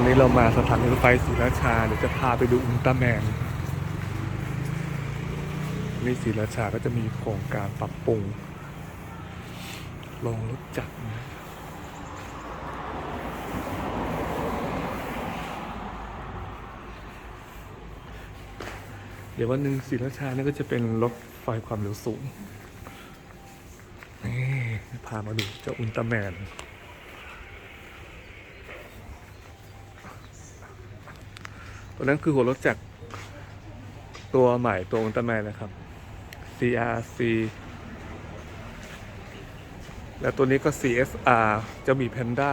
อนนี้เรามาสถานีรถไฟศรีราชา เดี๋ยวจะพาไปดูอุลตร้าแมนนี่ศรีราชาก็จะมีโครงการปรับปรุงโรงรถจักรนะเดี๋ยววันหนึ่งศรีราชานี่ก็จะเป็นรถไฟความเร็วสูงนี่พามาดูเจ้าอุลตร้าแมน ตัวนั้นคือหัวรถจักรตัวใหม่ตัวอุลตร้าแมนนะครับ CRC และตัวนี้ก็ CSR จะมี Panda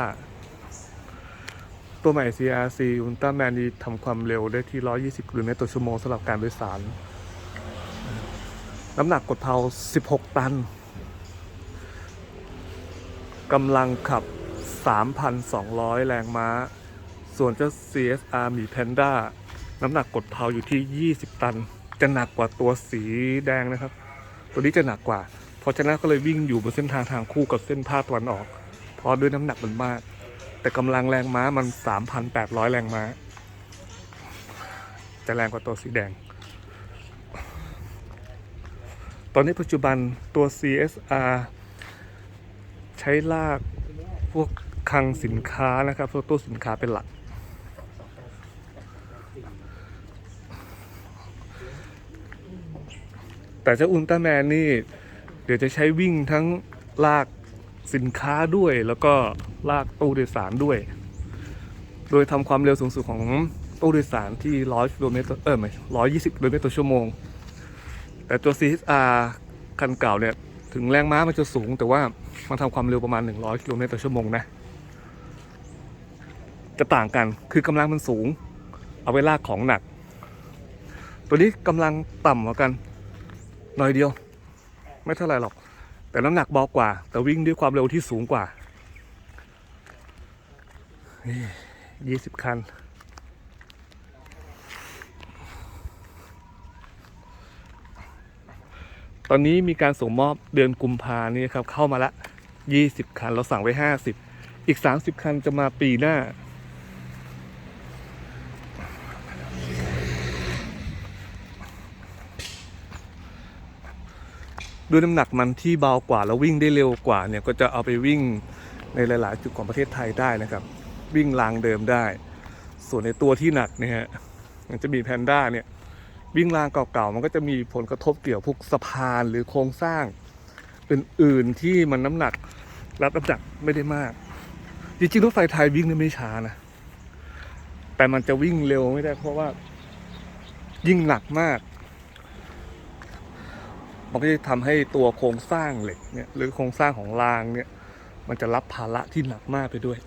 ตัวใหม่ CRC อุลตร้าแมนนี้ทำความเร็วได้ที่ 120กิโลเมตรต่อชั่วโมงสำหรับการโดยสาร น้ำหนักกดเพลา16 ตันกำลังขับ 3,200 แรงม้า ส่วนเจ้า CSR มี Panda น้ำหนักกดเพลาอยู่ที่ 20 ตัน จะหนักกว่าตัวสีแดงนะครับ ตัวนี้จะหนักกว่า เพราะฉะนั้นก็เลยวิ่งอยู่บนเส้นทางทางคู่กับเส้นภาคตะวันออก เพราะด้วยน้ำหนักมันมาก แต่กำลังแรงม้ามัน 3,800 แรงม้า จะแรงกว่าตัวสีแดง ตอนนี้ปัจจุบันตัว CSR ใช้ลากพวกคลังสินค้านะครับพวกตู้สินค้าเป็นหลัก แต่เจ้าอุลตร้าแมนนี่ เดี๋ยวจะใช้วิ่งทั้งลากสินค้าด้วยแล้วก็ลากตู้โดยสารด้วย โดยทำความเร็วสูงสุดของตู้โดยสารที่100กิโลเมตรเออไม่120กิโลเมตรต่อชั่วโมง แต่ตัว CSR คันเก่าเนี่ย ถึงแรงม้ามันจะสูง แต่ว่ามันทำความเร็วประมาณ 100กิโลเมตรต่อชั่วโมงนะ จะต่างกันคือกำลังมันสูง เอาไว้ลากของหนัก ตัวนี้กำลังต่ำกว่ากัน หน่อยเดียว ไม่เท่าไหร่หรอก แต่น้ำหนักเบากว่า แต่วิ่งด้วยความเร็วที่สูงกว่ายี่สิบคัน ตอนนี้มีการส่งมอบเดือนกุมภานี่ครับ เข้ามาละยี่สิบคัน เราสั่งไว้ห้าสิบอีกสามสิบคันจะมาปีหน้า ด้วยน้ำหนักมันที่เบากว่าแล้ววิ่งได้เร็วกว่าเนี่ยก็จะเอาไปวิ่งในหลาย ๆ จุดของประเทศไทยได้นะครับ วิ่งรางเดิมได้ ส่วนในตัวที่หนักเนี่ยฮะมันจะมีแพนด้าเนี่ยวิ่งรางเก่าๆมันก็จะมีผลกระทบเกี่ยวพวกสะพานหรือโครงสร้างอื่นๆที่มันน้ำหนักรับน้ำหนักไม่ได้มาก จริงๆรถไฟไทยวิ่งเนี่ยไม่ช้านะแต่มันจะวิ่งเร็วไม่ได้เพราะว่ายิ่งหนักมาก มันก็จะทำให้ตัวโครงสร้างเหล็กเนี่ยหรือโครงสร้างของรางเนี่ย มันจะรับภาระที่หนักมากไปด้วย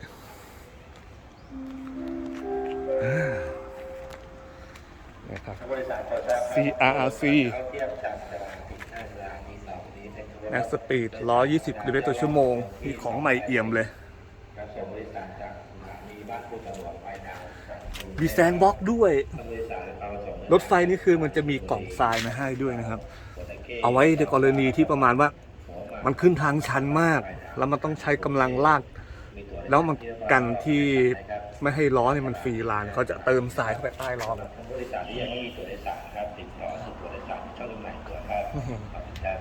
นะครับบริษัทขอทราบ CRRC เขาเทียบจากสถานีหน้าสถานีสองนี้เป็นขบวนแม็กสปีด 120กิโลเมตรต่อชั่วโมง มีของใหม่เอี่ยมเลย มีแซนบ็อกด้วย รถไฟนี่คือมันจะมีกล่องทรายมาให้ด้วยนะครับ เอาไว้ในกรณีที่ประมาณว่า มันขึ้นทางชันมาก แล้วมันต้องใช้กำลังลาก แล้วมันกันที่ไม่ให้ล้อเนี่ยมันฟรีลานเขาจะเติมทรายเข้าไปใต้ล้อมันของบริษัทที่ยังไม่มีตัวโดยสารครับติดต่อตัวโดยสารช่องจำหนตัวครับ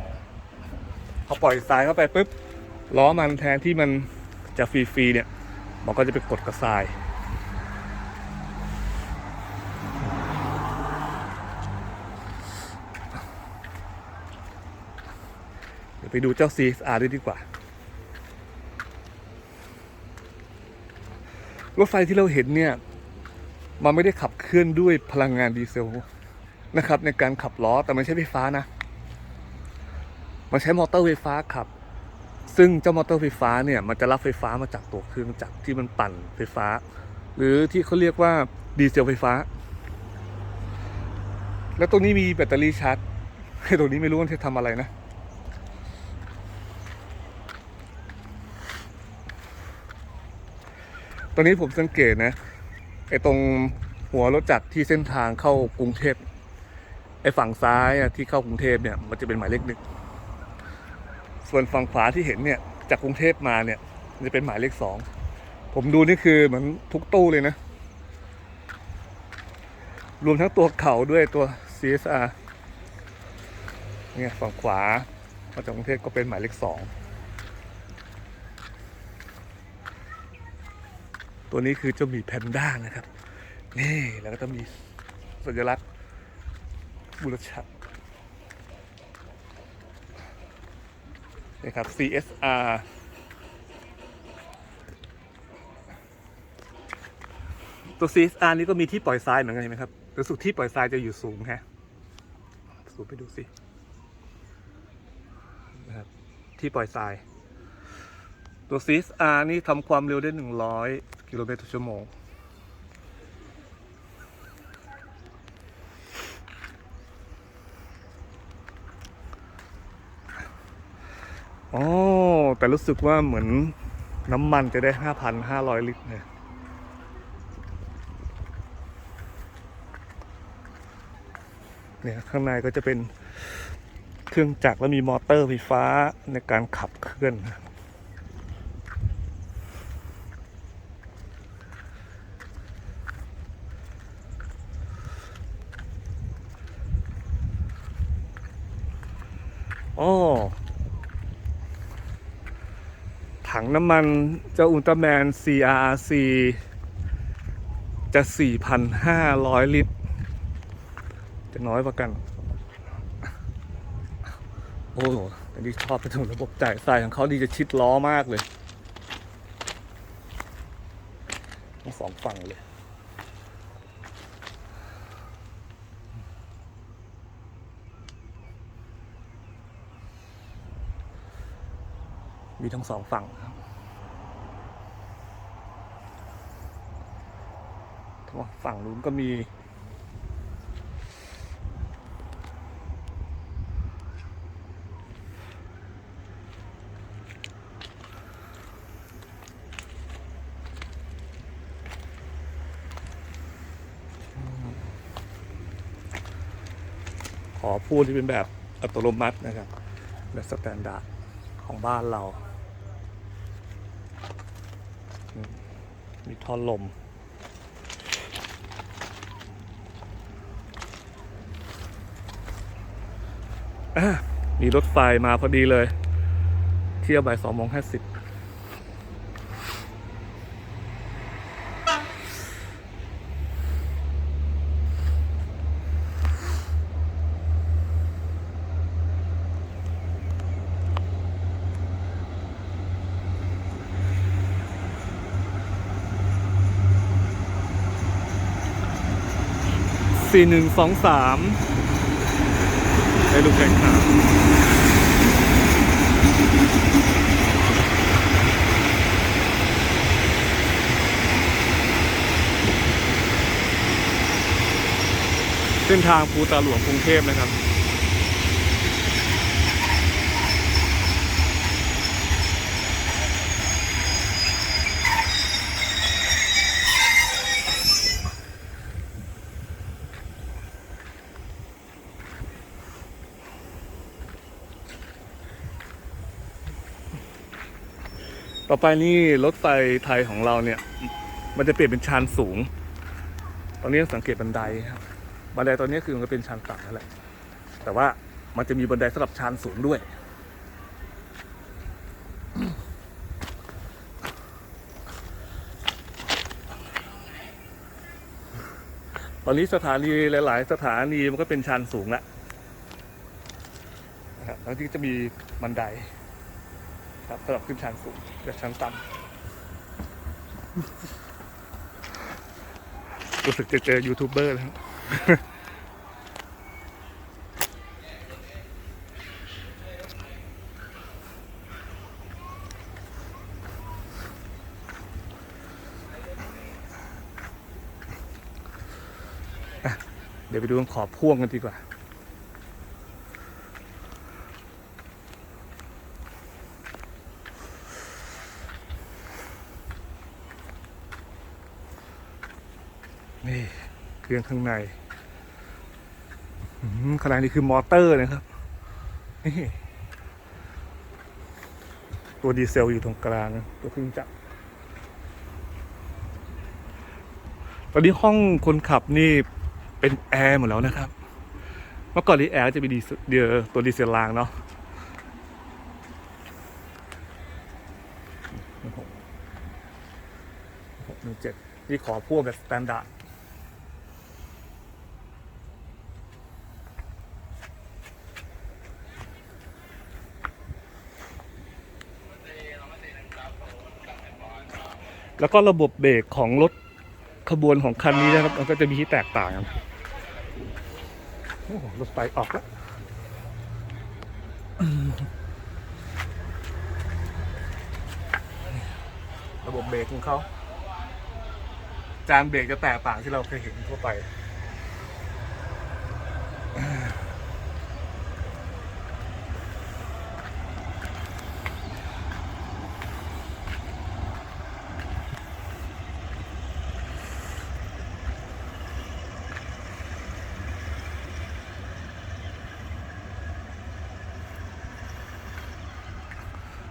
พอปล่อยทรายเข้าไปปุ๊บล้อมันแทนที่มันจะฟรีๆเนี่ยมันก็จะไปกดกับทราย เดี๋ยว ไปดูเจ้า CSR ด้วยดีกว่า รถไฟที่เราเห็นเนี่ย มันไม่ได้ขับเคลื่อนด้วยพลังงานดีเซลนะครับ ในการขับล้อแต่ไม่ใช่ไฟฟ้านะ มันใช้มอเตอร์ไฟฟ้าขับ ซึ่งเจ้ามอเตอร์ไฟฟ้าเนี่ยมันจะรับไฟฟ้ามาจากตัวเครื่องจักรที่มันปั่นไฟฟ้า หรือที่เขาเรียกว่าดีเซลไฟฟ้า แล้วตรงนี้มีแบตเตอรี่ชาร์จให้ตรงนี้ไม่รู้ว่าจะทำอะไรนะ อนนี้ผมสังเกตนะไอ้ตรงหัวรถจักรที่เส้นทางเข้ากรุงเทพไอ้ฝั่งซ้ายที่เข้ากรุงเทพเนี่ยมันจะเป็นหมายเลขหนึ่งส่วนฝั่งขวาที่เห็นเนี่ยจากกรุงเทพมาเนี่ยจะเป็นหมายเลขสองผมดูนี่คือเหมือนทุกตู้เลยนะ รวมทั้งตัวเข่าด้วยตัว CSR เนี่ยฝั่งขวามาจากกรุงเทพก็เป็นหมายเลขสอง ตัวนี้คือเจ้าหมีแพนด้านะครับ นี่แล้วก็ต้องมีสัญลักษณ์บุรชัดนี่ครับ CSR ตัว CSR นี้ก็มีที่ปล่อยทรายเหมือนกันเห็นไหมครับรู้สึกที่ปล่อยทรายจะอยู่สูงฮะสูงไปดูสินะครับที่ปล่อยทราย ตัว CSR นี่ทำความเร็วได้100 กิโลเมตรต่อชั่วโมงอ๋อแต่รู้สึกว่าเหมือนน้ำมันจะได้ 5,500 ลิตรเนี่ยเนี่ย ข้างในก็จะเป็นเครื่องจักรและมีมอเตอร์ไฟฟ้าในการขับเคลื่อน อ๋อถังน้ำมันเจ้าอุลตร้าแมน C R C จะ 4,500 ลิตร จะน้อยกว่ากัน โอ้โหอันนี้ชอบไปถึงระบบจ่ายทรายของเขาดีจะชิดล้อมากเลย ทั้งสองฝั่งเลย มีทั้งสองฝั่งครับฝั่งนู้นก็มี ขอพูดที่เป็นแบบอัตโนมัตินะครับ แบบสแตนดาร์ดของบ้านเรา มีท่อลมอะมีรถไฟมาพอดีเลย เที่ยวบ่ายสองโมงห้าสิบ สี่หนึ่งสองสามได้ลูกแข่งขันเส้นทางภูตาหลวงกรุงเทพนะครับ ต่อไปนี่รถไฟไทยของเราเนี่ย มันจะเปลี่ยนเป็นชานสูง ตอนนี้สังเกตบันไดครับบันไดตอนนี้คือมันก็เป็นชานต่ำนั่นแหละแต่ว่ามันจะมีบันไดสำหรับชานสูงด้วย ตอนนี้สถานีหลาย ๆ สถานีมันก็เป็นชานสูงแล้วนะครับแล้วที่จะมีบันได ครับสำหรับขึ้นชั้นสูงกับชั้นต่ำรู้สึกจะเจอยูทูบเบอร์แล้วเดี๋ยวไปดูขอบพ่วงกันดีกว่า นี่เครื่องข้างในข้างในนี่คือมอเตอร์นะครับนี่ตัวดีเซลอยู่ตรงกลางตัวเครื่องจักรตอนนี้ห้องคนขับนี่เป็นแอร์หมดแล้วนะครับ เมื่อก่อนนี้แอร์จะมีดีเดียตัวดีเซลรางเนาะหกหนึ่งเจ็ดนี่ขอพ่วงแบบสแตนดาร์ด แล้วก็ระบบเบรกของรถขบวนของคันนี้นะครับ มันก็จะมีที่แตกต่างกันโอ้รถไฟออกแล้วระบบเบรกของเขา จานเบรกจะแตกต่างที่เราเคยเห็นทั่วไป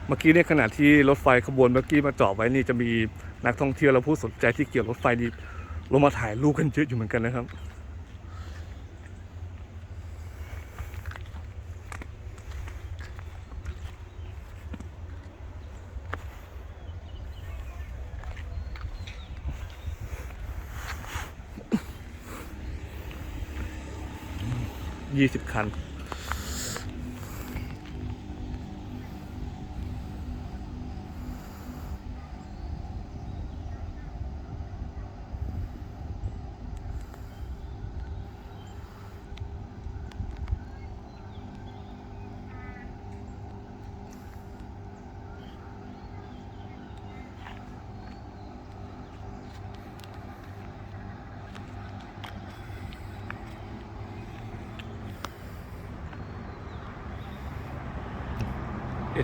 เมื่อกี้เนี่ยขณะที่รถไฟขบวนเมื่อกี้มาจอดไว้นี่จะมีนักท่องเที่ยวและผู้สนใจที่เกี่ยวรถไฟนี่ลงมาถ่ายรูปกันเยอะอยู่เหมือนกันนะครับยี่สิบคัน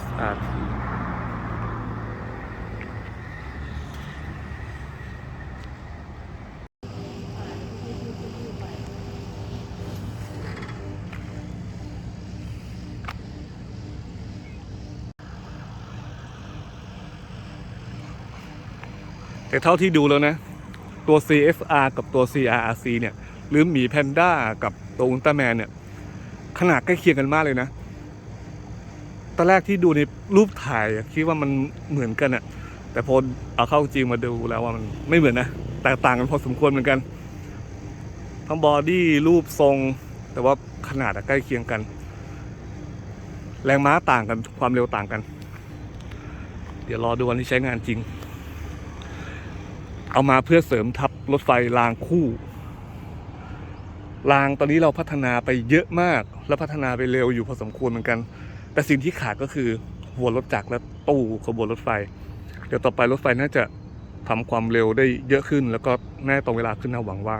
SRT แต่เท่าที่ดูแล้วนะ ตัว CFR กับตัว CRRC เนี่ย หรือหมีแพนด้ากับตัวอุลตร้าแมนเนี่ย ขนาดใกล้เคียงกันมากเลยนะ ตอนแรกที่ดูในรูปถ่ายคิดว่ามันเหมือนกันอะแต่พอเอาเข้าจริงมาดูแล้วว่ามันไม่เหมือนนะแตกต่างกันพอสมควรเหมือนกัน ทั้งบอดี้รูปทรง แต่ว่าขนาดใกล้เคียงกัน แรงม้าต่างกันความเร็วต่างกัน เดี๋ยวรอดูวันที่ใช้งานจริง เอามาเพื่อเสริมทับรถไฟรางคู่รางตอนนี้เราพัฒนาไปเยอะมาก และพัฒนาไปเร็วอยู่พอสมควรเหมือนกัน แต่สิ่งที่ขาดก็คือหัวรถจักรและตู้ขบวนรถไฟ เดี๋ยวต่อไปรถไฟน่าจะทำความเร็วได้เยอะขึ้น แล้วก็แน่ตรงเวลาขึ้นนะหวังว่า